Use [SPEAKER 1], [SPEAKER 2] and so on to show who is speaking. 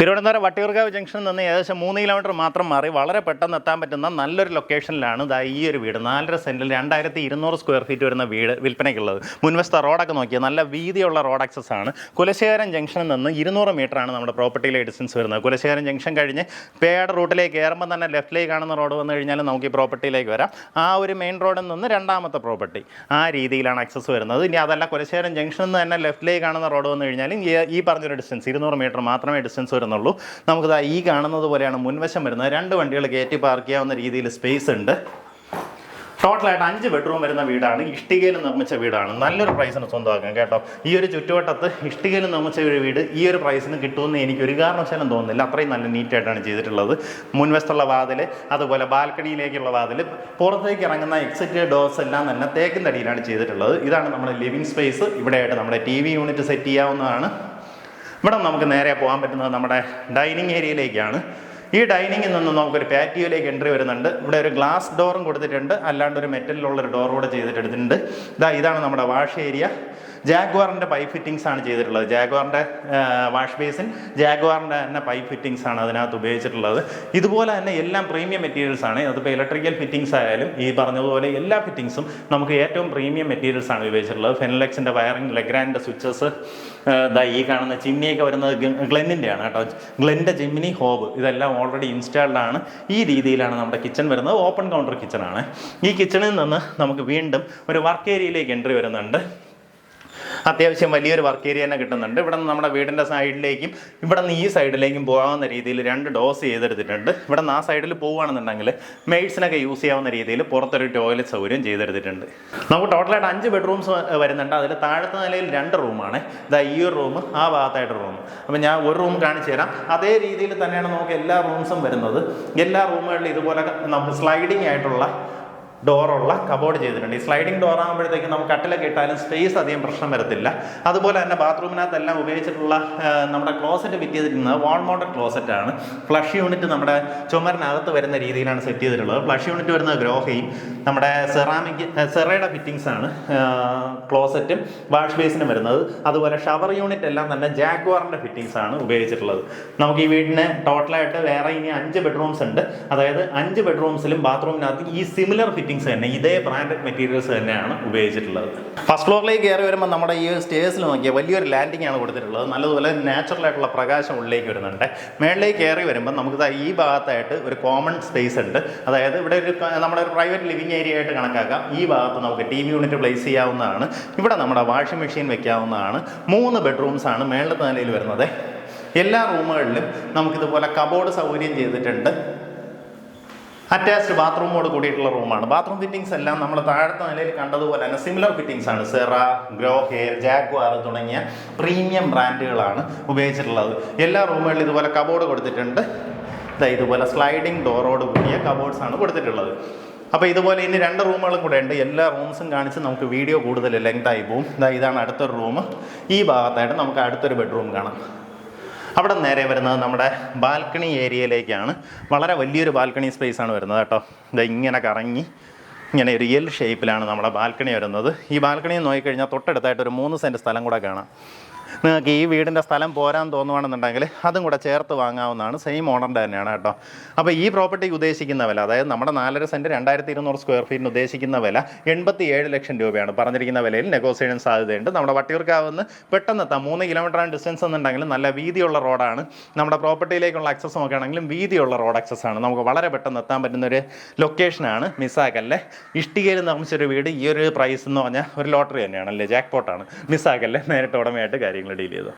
[SPEAKER 1] തിരുവനന്തപുരം വട്ടിയൂർക്കാവ് ജംഗ്ഷനിൽ നിന്ന് ഏകദേശം മൂന്ന് കിലോമീറ്റർ മാത്രം മാറി വളരെ പെട്ടെന്ന് എത്താൻ പറ്റുന്ന നല്ലൊരു ലൊക്കേഷനിലാണ് ഇതാ ഈ ഒരു വീട്. നാലര സെന്റിൽ രണ്ടായിരത്തി ഇരുന്നൂറ് സ്ക്വയർ ഫീറ്റ് വരുന്ന വീട് വിൽപ്പനയ്ക്കുള്ളത്. മുൻവശത്തെ റോഡൊക്കെ നോക്കിയാൽ നല്ല വീതിയുള്ള റോഡ് ആക്സസ് ആണ്. കുലശേഖരം ജംഗ്ഷനിൽ നിന്ന് ഇരുന്നൂറ് ആണ് നമ്മുടെ പ്രോപ്പർട്ടിയിലെ ഡിസ്റ്റൻസ് വരുന്നത്. കുലശേഖരം ജംഗ്ഷൻ കഴിഞ്ഞ് പേയുടെ റൂട്ടിലേക്ക് കയറുമ്പോൾ തന്നെ ലെഫ്റ്റിലേക്ക് കാണുന്ന റോഡ് വന്നു കഴിഞ്ഞാൽ നമുക്ക് ഈ പ്രോപ്പർട്ടിയിലേക്ക് വരാം. ആ ഒരു മെയിൻ റോഡിൽ നിന്ന് രണ്ടാമത്തെ പ്രോപ്പർട്ടി ആ രീതിയിലാണ് ആക്സസ് വരുന്നത്. ഇനി അതല്ല കുലശേഖരം ജംഗ്ഷനിൽ നിന്ന് തന്നെ ലെഫ്റ്റിലേക്ക് കാണുന്ന റോഡ് വന്നു കഴിഞ്ഞാൽ ഈ- പറഞ്ഞൊരു ഡിസ്റ്റൻസ് ഇരുന്നൂറ് മീറ്റർ മാത്രമേ ഡിസ്റ്റൻസ് വരുന്നുള്ളൂ. നമുക്കിതാ ഈ കാണുന്നത് പോലെയാണ് മുൻവശം വരുന്നത്. രണ്ട് വണ്ടികൾ കയറ്റി പാർക്ക് ചെയ്യാവുന്ന രീതിയിൽ സ്പേസ് ഉണ്ട്. ടോട്ടലായിട്ട് അഞ്ച് ബെഡ്റൂം വരുന്ന വീടാണ്. ഇഷ്ടികയിൽ നിർമ്മിച്ച വീടാണ്. നല്ലൊരു പ്രൈസിന് സ്വന്തമാക്കാം കേട്ടോ. ഈ ഒരു ചുറ്റുവട്ടത്ത് ഇഷ്ടികയിൽ നിർമ്മിച്ച ഒരു വീട് ഈ ഒരു പ്രൈസിന് കിട്ടുമെന്ന് എനിക്ക് ഒരു കാരണവശാലും തോന്നുന്നില്ല. അത്രയും നല്ല നീറ്റായിട്ടാണ് ചെയ്തിട്ടുള്ളത്. മുൻവശത്തുള്ള വാതിൽ അതുപോലെ ബാൽക്കണിയിലേക്കുള്ള വാതിൽ പുറത്തേക്ക് ഇറങ്ങുന്ന എക്സിറ്റ് ഡോസ് എല്ലാം തന്നെ തേക്കിൻ തടിയിലാണ് ചെയ്തിട്ടുള്ളത്. ഇതാണ് നമ്മുടെ ലിവിങ് സ്പേസ് ഇവിടെയായിട്ട് നമ്മുടെ ടി വി യൂണിറ്റ് സെറ്റ് ചെയ്യാവുന്നതാണ്. ഇവിടെ നമുക്ക് നേരെ പോകാൻ പറ്റുന്നത് നമ്മുടെ ഡൈനിങ് ഏരിയയിലേക്കാണ്. ഈ ഡൈനിങ്ങിൽ നിന്ന് നമുക്കൊരു പാറ്റിയോയിലേക്ക് എൻട്രി വരുന്നുണ്ട്. ഇവിടെ ഒരു ഗ്ലാസ് ഡോറും കൊടുത്തിട്ടുണ്ട്. അല്ലാണ്ട് ഒരു മെറ്റലിലുള്ള ഒരു ഡോർ കൂടെ ചെയ്തിട്ടെടുത്തിട്ടുണ്ട്. ഇതാ ഇതാണ് നമ്മുടെ വാഷ് ഏരിയ ജാഗ്വാറിന്റെ പൈപ്പ് ഫിറ്റിങ്സ് ആണ് ചെയ്തിട്ടുള്ളത്. ജാഗ്വാറിന്റെ വാഷ് ബേസിൻ ജാഗ്വാറിന്റെ തന്നെ പൈപ്പ് ഫിറ്റിങ്സ് ആണ് അതിനകത്ത് ഉപയോഗിച്ചിട്ടുള്ളത്. ഇതുപോലെ തന്നെ എല്ലാം പ്രീമിയം മെറ്റീരിയൽസ് ആണ്. അതിപ്പോൾ ഇലക്ട്രിക്കൽ ഫിറ്റിങ്സ് ആയാലും ഈ പറഞ്ഞതുപോലെ എല്ലാ ഫിറ്റിങ്സും നമുക്ക് ഏറ്റവും പ്രീമിയം മെറ്റീരിയൽസ് ആണ് ഉപയോഗിച്ചിട്ടുള്ളത്. ഫെനലെക്സിന്റെ വയറിംഗ് ലെഗ്രാൻഡ് സ്വിച്ചസ് ദാ ഈ കാണുന്ന ചിമ്മിയൊക്കെ വരുന്നത് ഗ്ലെന്നിന്റെ ആണ് കേട്ടോ. ഗ്ലെന്റെ ചിമ്മിനി ഹോബ് ഇതെല്ലാം ഓൾറെഡി ഇൻസ്റ്റാൾഡ് ആണ്. ഈ രീതിയിലാണ് നമ്മുടെ കിച്ചൺ വരുന്നത്. ഓപ്പൺ കൗണ്ടർ കിച്ചൺ ആണ്. ഈ കിച്ചണിൽ നിന്ന് നമുക്ക് വീണ്ടും ഒരു വർക്ക് ഏരിയയിലേക്ക് എൻട്രി വരുന്നുണ്ട്. അത്യാവശ്യം വലിയൊരു വർക്ക് ഏരിയ തന്നെ കിട്ടുന്നുണ്ട്. ഇവിടെ നിന്ന് നമ്മുടെ വീടിന്റെ സൈഡിലേക്കും ഇവിടെ നിന്ന് ഈ സൈഡിലേക്കും പോകാവുന്ന രീതിയിൽ രണ്ട് ഡോസ് ചെയ്തെടുത്തിട്ടുണ്ട്. ഇവിടെ നിന്ന് ആ സൈഡിൽ പോവുകയാണെന്നുണ്ടെങ്കിൽ മെയ്ഡ്സിനൊക്കെ യൂസ് ചെയ്യാവുന്ന രീതിയിൽ പുറത്തൊരു ടോയ്ലറ്റ് സൗകര്യം ചെയ്തെടുത്തിട്ടുണ്ട്. നമുക്ക് ടോട്ടലായിട്ട് അഞ്ച് ബെഡ്റൂംസ് വരുന്നുണ്ട്. അതിൽ താഴത്തെ നിലയിൽ രണ്ട് റൂമാണ് ഇതാ ഈ ഒരു റൂം ആ ഭാഗത്തായിട്ട് റൂം അപ്പം ഞാൻ ഒരു റൂം കാണിച്ചു തരാം. അതേ രീതിയിൽ തന്നെയാണ് നമുക്ക് എല്ലാ റൂംസും വരുന്നത്. എല്ലാ റൂമുകളിലും ഇതുപോലെ നമുക്ക് സ്ലൈഡിങ് ആയിട്ടുള്ള ഡോറുള്ള കബോർഡ് ചെയ്തിട്ടുണ്ട്. ഈ സ്ലൈഡിംഗ് ഡോർ ആകുമ്പോഴത്തേക്കും നമുക്ക് കട്ടിലൊക്കെ ഇട്ടാലും സ്പേസ് അധികം പ്രശ്നം വരത്തില്ല. അതുപോലെ തന്നെ ബാത്റൂമിനകത്തെല്ലാം ഉപയോഗിച്ചിട്ടുള്ള നമ്മുടെ ക്ലോസറ്റ് ഫിറ്റ് ചെയ്തിരിക്കുന്നത് വാൾ മോട്ടർ ക്ലോസറ്റ് ആണ്. ഫ്ലഷ് യൂണിറ്റ് നമ്മുടെ ചുമരിനകത്ത് വരുന്ന രീതിയിലാണ് സെറ്റ് ചെയ്തിട്ടുള്ളത്. ഫ്ലഷ് യൂണിറ്റ് വരുന്നത് ഗ്രോഹയും നമ്മുടെ സെറാമിക് സെറയുടെ ഫിറ്റിങ്സ് ആണ് ക്ലോസറ്റും വാഷ് ബേസിനും വരുന്നത്. അതുപോലെ ഷവർ യൂണിറ്റ് എല്ലാം തന്നെ ജാഗ്വാറിന്റെ ഫിറ്റിങ്സ് ആണ് ഉപയോഗിച്ചിട്ടുള്ളത്. നമുക്ക് ഈ വീടിന് ടോട്ടലായിട്ട് വേറെ ഇനി അഞ്ച് ബെഡ്റൂംസ് ഉണ്ട്. അതായത് അഞ്ച് ബെഡ്റൂംസിലും ബാത്റൂമിനകത്ത് ഈ സിമിലർ ഫിറ്റിങ്സ് തന്നെ ഇതേ ബ്രാൻഡഡ് മെറ്റീരിയൽസ് തന്നെയാണ് ഉപയോഗിച്ചിട്ടുള്ളത്. ഫസ്റ്റ് ഫ്ലോറിലേക്ക് കയറി വരുമ്പോൾ നമ്മുടെ ഈ സ്റ്റേഴ്സിൽ നോക്കിയാൽ വലിയൊരു ലാൻഡിംഗ് ആണ് കൊടുത്തിട്ടുള്ളത്. നല്ലതുപോലെ നാച്ചുറൽ ആയിട്ടുള്ള പ്രകാശം ഉള്ളിലേക്ക് വരുന്നുണ്ട്. മേളിലേക്ക് കയറി വരുമ്പോൾ നമുക്ക് ഈ ഭാഗത്തായിട്ട് ഒരു കോമൺ സ്പേസ് ഉണ്ട്. അതായത് ഇവിടെ ഒരു നമ്മുടെ ഒരു പ്രൈവറ്റ് ലിവിങ് ഏരിയ ആയിട്ട് കണക്കാക്കാം. ഈ ഭാഗത്ത് നമുക്ക് ടി വി യൂണിറ്റ് പ്ലേസ് ചെയ്യാവുന്നതാണ്. ഇവിടെ നമ്മുടെ വാഷിംഗ് മെഷീൻ വെക്കാവുന്നതാണ്. മൂന്ന് ബെഡ്റൂംസ് ആണ് മേളിലത്തെ നിലയിൽ വരുന്നത്. എല്ലാ റൂമുകളിലും നമുക്കിതുപോലെ കബോർഡ് സൗകര്യം ചെയ്തിട്ടുണ്ട്. അറ്റാച്ച്ഡ് ബാത്റൂമോട് കൂടിയിട്ടുള്ള റൂമാണ്. ബാത്റൂം ഫിറ്റിംഗ്സ് എല്ലാം നമ്മൾ താഴത്തെ നിലയിൽ കണ്ടതുപോലെ തന്നെ സിമിലർ ഫിറ്റിംഗ്സ് ആണ്. സെറ ഗ്രോ ഹെയർ ജാഗ്വാർ തുടങ്ങിയ പ്രീമിയം ബ്രാൻഡുകളാണ് ഉപയോഗിച്ചിട്ടുള്ളത്. എല്ലാ റൂമുകളിലും ഇതുപോലെ കബോർഡ് കൊടുത്തിട്ടുണ്ട്. ഇതുപോലെ സ്ലൈഡിംഗ് ഡോറോട് കൂടിയ കബോർഡ്സ് ആണ് കൊടുത്തിട്ടുള്ളത്. അപ്പോൾ ഇതുപോലെ ഇനി രണ്ട് റൂമുകളും കൂടെ ഉണ്ട്. എല്ലാ റൂംസും കാണിച്ച് നമുക്ക് വീഡിയോ കൂടുതൽ ലെങ്ത് ആയി പോവും. ഇതാ ഇതാണ് അടുത്തൊരു റൂം ഈ ഭാഗത്തായിട്ട് നമുക്ക് അടുത്തൊരു ബെഡ്റൂം കാണാം. അവിടെ നേരെ വരുന്നത് നമ്മുടെ ബാൽക്കണി ഏരിയയിലേക്കാണ്. വളരെ വലിയൊരു ബാൽക്കണി സ്പേസ് ആണ് വരുന്നത് കേട്ടോ. ഇത് ഇങ്ങനെ കറങ്ങി ഇങ്ങനെ ഒരു ഷേപ്പിലാണ് നമ്മുടെ ബാൽക്കണി വരുന്നത്. ഈ ബാൽക്കണി നോക്കിക്കഴിഞ്ഞാൽ തൊട്ടടുത്തായിട്ട് ഒരു മൂന്ന് സെന്റ് സ്ഥലം കൂടെ കാണാം. നിങ്ങൾക്ക് ഈ വീടിന്റെ സ്ഥലം പോരാൻ തോന്നുവാണെന്നുണ്ടെങ്കിൽ അതും കൂടെ ചേർത്ത് വാങ്ങാവുന്നതാണ് സെയിം ഓണറിന്റെ തന്നെയാണ് കേട്ടോ. അപ്പോൾ ഈ പ്രോപ്പർട്ടി ഉദ്ദേശിക്കുന്ന വില അതായത് നമ്മുടെ നാലര സെന്റ് രണ്ടായിരത്തി ഇരുന്നൂറ് സ്ക്വയർ ഫീറ്റിന് ഉദ്ദേശിക്കുന്ന വില എൺപത്തി ഏഴ് ലക്ഷം രൂപയാണ്. പറഞ്ഞിരിക്കുന്ന വിലയിൽ നെഗോസിയേഷൻ സാധ്യതയുണ്ട്. നമ്മുടെ വട്ടിയൂർക്കാവുന്ന പെട്ടെന്ന് എത്താം. മൂന്ന് കിലോമീറ്ററാണ് ഡിസ്റ്റൻസ് എന്നുണ്ടെങ്കിലും നല്ല വീതിയുള്ള റോഡാണ് നമ്മുടെ പ്രോപ്പർട്ടിയിലേക്കുള്ള ആക്സസ് നോക്കുകയാണെങ്കിലും വീതിയുള്ള റോഡ് ആക്സസ് ആണ്. നമുക്ക് വളരെ പെട്ടെന്ന് എത്താൻ പറ്റുന്ന ഒരു ലൊക്കേഷനാണ് മിസ്സാക്കല്ലേ ഇഷ്ടികയിൽ നിർമ്മിച്ചൊരു വീട് ഈ ഒരു പ്രൈസ് എന്ന് പറഞ്ഞാൽ ഒരു ലോട്ടറി തന്നെയാണ് അല്ലേ? ജാക്ക് പോട്ടാണ് മിസ്സാക്കല്ലേ നേരിട്ട് ഉടമയായിട്ട് കാര്യങ്ങൾ ഡീൽ ചെയ്തു